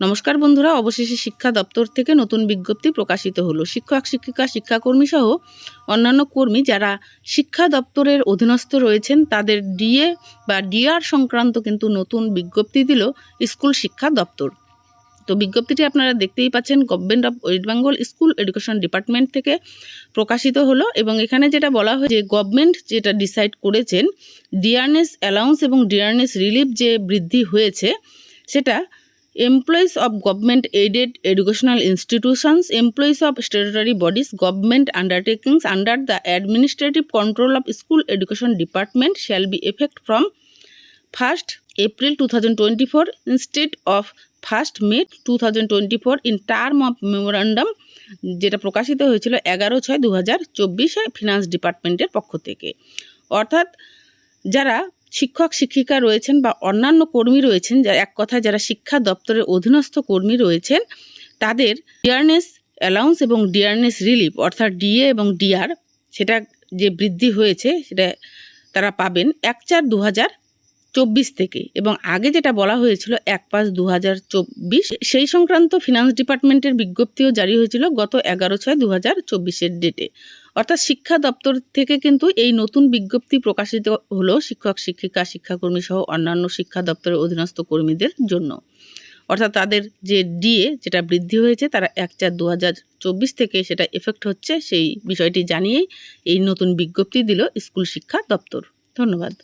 নমস্কার বন্ধুরা, অবশেষে শিক্ষা দপ্তর থেকে নতুন বিজ্ঞপ্তি প্রকাশিত হলো। শিক্ষক, শিক্ষিকা শিক্ষাকর্মী সহ অন্যান্য কর্মী যারা শিক্ষা দপ্তরের অধীনস্থ রয়েছেন, তাদের ডিএ বা ডিআর সংক্রান্ত কিন্তু নতুন বিজ্ঞপ্তি দিল স্কুল শিক্ষা দপ্তর। তো বিজ্ঞপ্তিটি আপনারা দেখতেই পাচ্ছেন, government of West Bengal school education department থেকে প্রকাশিত হলো এবং এখানে যেটা বলা হয় যে গভর্নমেন্ট যেটা ডিসাইড করেছেন ডিয়ারনেস অ্যালাউন্স এবং ডিয়ারনেস রিলিফ যে বৃদ্ধি হয়েছে, সেটা employees of government aided educational institutions employees of statutory bodies government undertakings under the administrative control of school education department shall be effect from first April two thousand twenty four of first May two thousand twenty four in term of memorandum যেটা প্রকাশিত হয়েছিল এগারো ছয় দু হাজার চব্বিশে finance ডিপার্টমেন্টের পক্ষ থেকে। অর্থাৎ যারা শিক্ষক, শিক্ষিকা রয়েছেন বা অন্যান্য কর্মী রয়েছেন যারা এক কথায় যারা শিক্ষা দপ্তরের অধীনস্থ কর্মী রয়েছেন, তাদের ডিয়ারনেস অ্যালাউন্স এবং ডিয়ারনেস রিলিফ অর্থাৎ ডিএ এবং ডিআর সেটা যে বৃদ্ধি হয়েছে, সেটা তারা পাবেন এক চার দু হাজার চব্বিশ থেকে এবং আগে যেটা বলা হয়েছিল এক পাঁচ দু সেই সংক্রান্ত ফিনান্স ডিপার্টমেন্টের বিজ্ঞপ্তিও জারি হয়েছিল গত এগারো ছয় দু হাজার চব্বিশের ডেটে অর্থাৎ শিক্ষা দপ্তর থেকে কিন্তু এই নতুন বিজ্ঞপ্তি প্রকাশিত হলো শিক্ষক, শিক্ষিকা, শিক্ষাকর্মী সহ অন্যান্য শিক্ষা দপ্তরের অধীনস্থ কর্মীদের জন্য। অর্থাৎ তাদের যে ডিএ যেটা বৃদ্ধি হয়েছে, তারা এক চার দু থেকে সেটা এফেক্ট হচ্ছে, সেই বিষয়টি জানিয়েই এই নতুন বিজ্ঞপ্তি দিল স্কুল শিক্ষা দপ্তর। ধন্যবাদ।